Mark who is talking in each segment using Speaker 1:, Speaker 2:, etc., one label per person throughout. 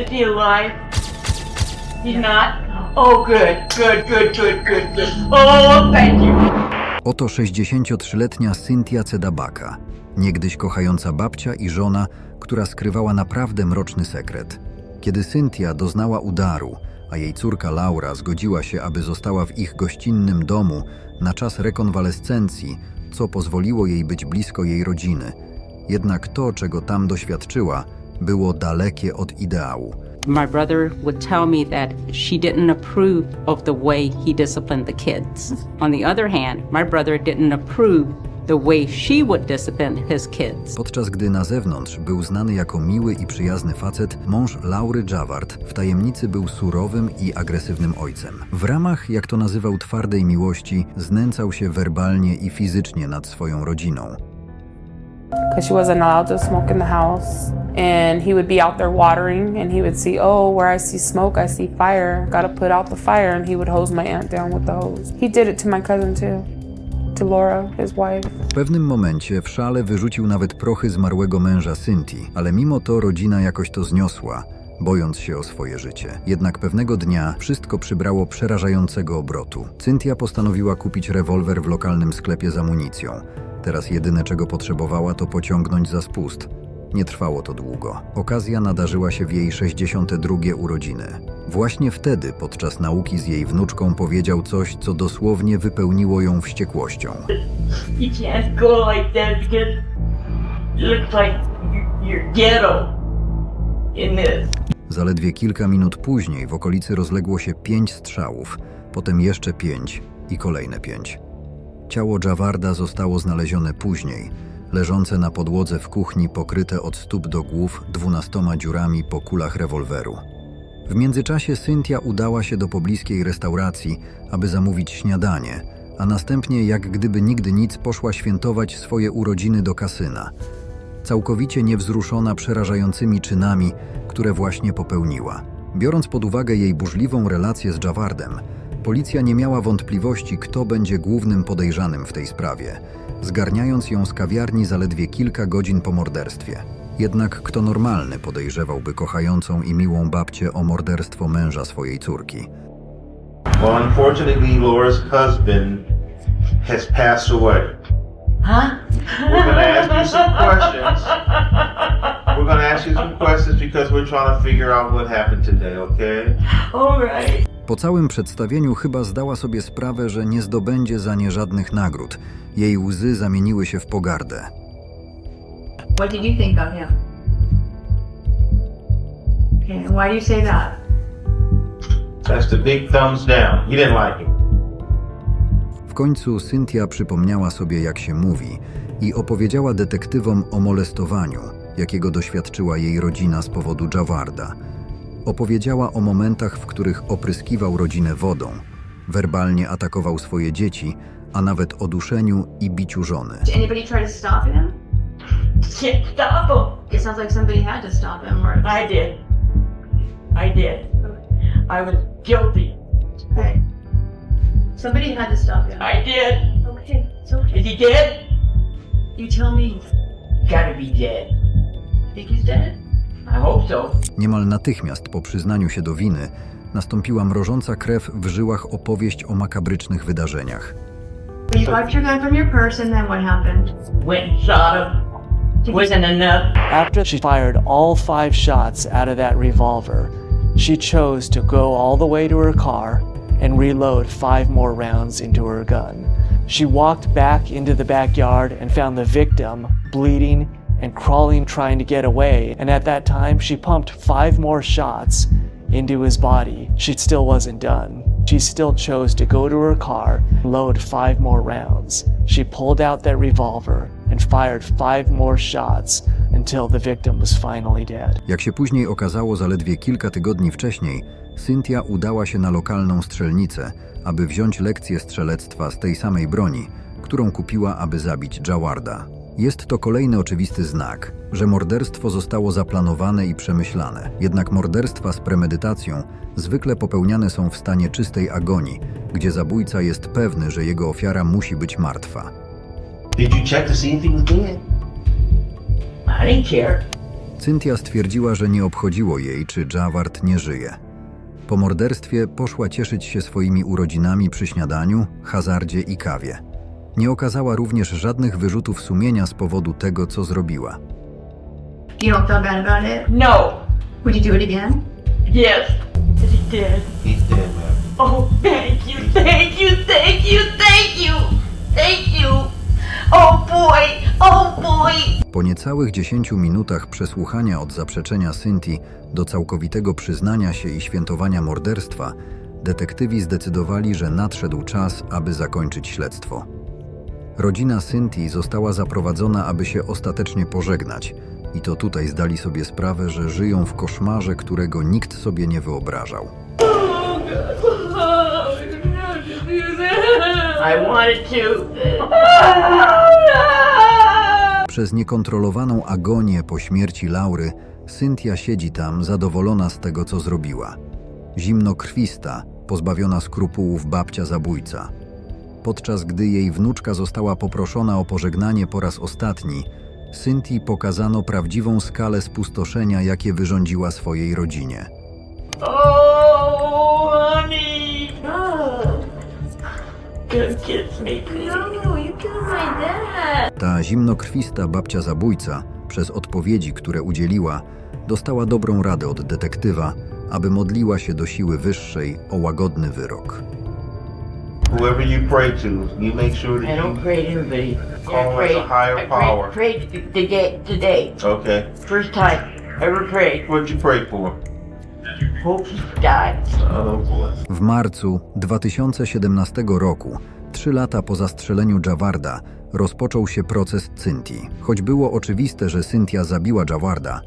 Speaker 1: Is he alive? He's not? Oh, good, good, good, good, good, good. Oh, thank you.
Speaker 2: Oto 63-letnia Cynthia Cedabaka, niegdyś kochająca babcia i żona, która skrywała naprawdę mroczny sekret. Kiedy Cynthia doznała udaru, a jej córka Laura zgodziła się, aby została w ich gościnnym domu na czas rekonwalescencji, co pozwoliło jej być blisko jej rodziny. Jednak to, czego tam doświadczyła, było dalekie od ideału.
Speaker 3: My brother would tell me that she didn't approve of the way he disciplined the kids. On the other hand, my brother didn't approve the way she would discipline his kids.
Speaker 2: Podczas gdy na zewnątrz był znany jako miły i przyjazny facet, mąż Laury Javart w tajemnicy był surowym i agresywnym ojcem. W ramach, jak to nazywał, twardej miłości, znęcał się werbalnie i fizycznie nad swoją rodziną.
Speaker 4: Because she wasn't allowed to smoke in the house. And he would be out there watering, and he would see, oh, where I see smoke, I see fire. Got to put out the fire, and he would hose my aunt down with the hose. He did it to my cousin too, to Laura, his wife.
Speaker 2: W pewnym momencie w szale wyrzucił nawet prochy zmarłego męża Cynthii, ale mimo to rodzina jakoś to zniosła, bojąc się o swoje życie. Jednak pewnego dnia wszystko przybrało przerażającego obrotu. Cynthia postanowiła kupić rewolwer w lokalnym sklepie z amunicją. Teraz jedyne czego potrzebowała to pociągnąć za spust. Nie trwało to długo. Okazja nadarzyła się w jej 62 urodziny. Właśnie wtedy, podczas nauki z jej wnuczką, powiedział coś, co dosłownie wypełniło ją wściekłością.
Speaker 1: You can't go like that because it looks like you- you're ghetto.
Speaker 2: Zaledwie kilka minut później w okolicy rozległo się pięć strzałów, potem jeszcze pięć i kolejne pięć. Ciało Jawarda zostało znalezione później, leżące na podłodze w kuchni pokryte od stóp do głów dwunastoma dziurami po kulach rewolweru. W międzyczasie Cynthia udała się do pobliskiej restauracji, aby zamówić śniadanie, a następnie, jak gdyby nigdy nic, poszła świętować swoje urodziny do kasyna całkowicie niewzruszona przerażającymi czynami, które właśnie popełniła. Biorąc pod uwagę jej burzliwą relację z Javardem, policja nie miała wątpliwości, kto będzie głównym podejrzanym w tej sprawie, zgarniając ją z kawiarni zaledwie kilka godzin po morderstwie. Jednak kto normalny podejrzewałby kochającą i miłą babcię o morderstwo męża swojej córki?
Speaker 5: Well, unfortunately, Laura's husband has passed away.
Speaker 1: Huh?
Speaker 5: We're gonna ask you some questions. We're gonna ask you some questions because we're trying to figure out what happened today, okay?
Speaker 1: All right.
Speaker 2: Po całym przedstawieniu chyba zdała sobie sprawę, że nie zdobędzie za nie żadnych nagród. Jej łzy zamieniły się w pogardę.
Speaker 6: What did you think of him? Okay, and why do you say that?
Speaker 5: That's the big thumbs down. You didn't like him.
Speaker 2: W końcu Cynthia przypomniała sobie, jak się mówi, i opowiedziała detektywom o molestowaniu, jakiego doświadczyła jej rodzina z powodu Jawarda. Opowiedziała o momentach, w których opryskiwał rodzinę wodą, werbalnie atakował swoje dzieci, a nawet o duszeniu i biciu żony.
Speaker 6: Did anybody try to stop him?
Speaker 1: Can't stop him.
Speaker 6: It sounds like somebody had to stop him, or
Speaker 1: I did. I did. I was guilty.
Speaker 6: Somebody had to stop him.
Speaker 1: I did.
Speaker 6: Okay, it's okay.
Speaker 1: Is he dead?
Speaker 6: You tell me.
Speaker 1: Gotta be dead.
Speaker 6: Think he's dead?
Speaker 1: I hope so.
Speaker 2: Niemal natychmiast po przyznaniu się do winy nastąpiła mrożąca krew w żyłach opowieść o makabrycznych wydarzeniach.
Speaker 6: You got your gun from your purse, and then what happened?
Speaker 1: Went and shot him. Wasn't enough.
Speaker 7: After she fired all five shots out of that revolver, she chose to go all the way to her car and reload five more rounds into her gun. She walked back into the backyard and found the victim bleeding and crawling, trying to get away. And at that time, she pumped five more shots into his body. She still wasn't done. She still chose to go to her car load five more rounds. She pulled out that revolver and fired five more shots until the victim was finally dead.
Speaker 2: Jak się później okazało, zaledwie kilka tygodni wcześniej, Cynthia udała się na lokalną strzelnicę, aby wziąć lekcję strzelectwa z tej samej broni, którą kupiła, aby zabić Jawarda. Jest to kolejny oczywisty znak, że morderstwo zostało zaplanowane i przemyślane. Jednak morderstwa z premedytacją zwykle popełniane są w stanie czystej agonii, gdzie zabójca jest pewny, że jego ofiara musi być martwa.
Speaker 5: Did you check to see if he was dead?
Speaker 1: I didn't care.
Speaker 2: Cynthia stwierdziła, że nie obchodziło jej, czy Javard nie żyje. Po morderstwie poszła cieszyć się swoimi urodzinami przy śniadaniu, hazardzie i kawie. Nie okazała również żadnych wyrzutów sumienia z powodu tego, co zrobiła.
Speaker 6: You don't feel bad about it?
Speaker 1: No.
Speaker 6: Would you do it again?
Speaker 1: Yes. He did.
Speaker 5: He's dead, man.
Speaker 1: Oh, thank you, thank you, thank you, thank you, thank you. Oh boy, oh boy.
Speaker 2: Po niecałych 10 minutach przesłuchania od zaprzeczenia Cynthia do całkowitego przyznania się i świętowania morderstwa, detektywi zdecydowali, że nadszedł czas, aby zakończyć śledztwo. Rodzina Cynthii została zaprowadzona, aby się ostatecznie pożegnać, i to tutaj zdali sobie sprawę, że żyją w koszmarze, którego nikt sobie nie wyobrażał.
Speaker 1: I wanted to.
Speaker 2: Przez niekontrolowaną agonię po śmierci Laury, Cynthia siedzi tam zadowolona z tego, co zrobiła. Zimnokrwista, pozbawiona skrupułów babcia zabójca. Podczas gdy jej wnuczka została poproszona o pożegnanie po raz ostatni, Cynthii pokazano prawdziwą skalę spustoszenia, jakie wyrządziła swojej rodzinie.
Speaker 1: Oh, honey. Kiss me, please.
Speaker 2: Ta zimnokrwista babcia zabójca, przez odpowiedzi, które udzieliła, dostała dobrą radę od detektywa, aby modliła się do siły wyższej o łagodny wyrok.
Speaker 5: Whoever you pray to, you make sure
Speaker 1: I
Speaker 5: that
Speaker 1: don't
Speaker 5: you.
Speaker 1: pray to anybody.
Speaker 5: Call
Speaker 1: I
Speaker 5: as a higher
Speaker 1: I prayed,
Speaker 5: power.
Speaker 1: prayed today, today.
Speaker 5: Okay.
Speaker 1: First time ever prayed.
Speaker 5: What'd you pray for?
Speaker 1: Hope.
Speaker 5: Oh boy.
Speaker 2: W marcu 2017 roku, trzy lata po zastrzeleniu Jawarda, rozpoczął się proces Cynthii. Choć było oczywiste, że Cynthia zabiła Jawarda,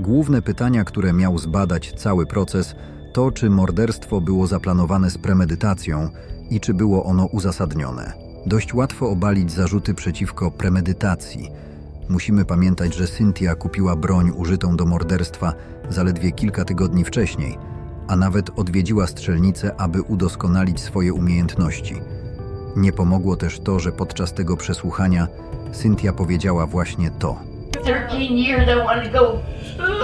Speaker 2: główne pytania, które miał zbadać cały proces, to czy morderstwo było zaplanowane z premedytacją i czy było ono uzasadnione. Dość łatwo obalić zarzuty przeciwko premedytacji. Musimy pamiętać, że Cynthia kupiła broń użytą do morderstwa zaledwie kilka tygodni wcześniej, a nawet odwiedziła strzelnicę, aby udoskonalić swoje umiejętności. Nie pomogło też to, że podczas tego przesłuchania Cynthia powiedziała właśnie to.
Speaker 1: 13 years I wanted to go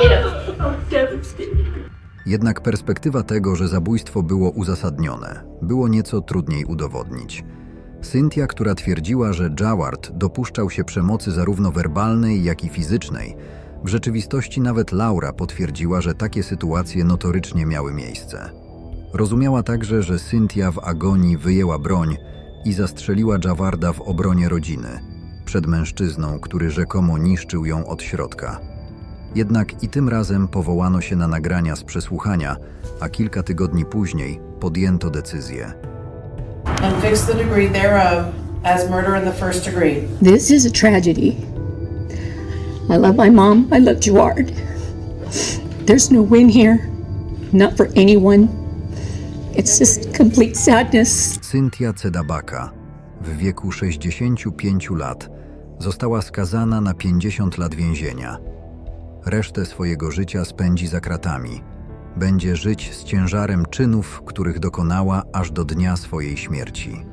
Speaker 1: get him. I'm devastated.
Speaker 2: Jednak perspektywa tego, że zabójstwo było uzasadnione, było nieco trudniej udowodnić. Cynthia, która twierdziła, że Jaward dopuszczał się przemocy zarówno werbalnej, jak i fizycznej, w rzeczywistości nawet Laura potwierdziła, że takie sytuacje notorycznie miały miejsce. Rozumiała także, że Cynthia w agonii wyjęła broń i zastrzeliła Jawarda w obronie rodziny, przed mężczyzną, który rzekomo niszczył ją od środka. Jednak i tym razem powołano się na nagrania z przesłuchania, a kilka tygodni później podjęto decyzję.
Speaker 8: and fix the degree thereof as murder in the first degree.
Speaker 9: This is a tragedy. I love my mom. I love Gerard. There's no win here, not for anyone. It's just complete sadness.
Speaker 2: Cynthia Cedabaka w wieku 65 lat została skazana na 50 lat więzienia. Resztę swojego życia spędzi za kratami. Będzie żyć z ciężarem czynów, których dokonała aż do dnia swojej śmierci.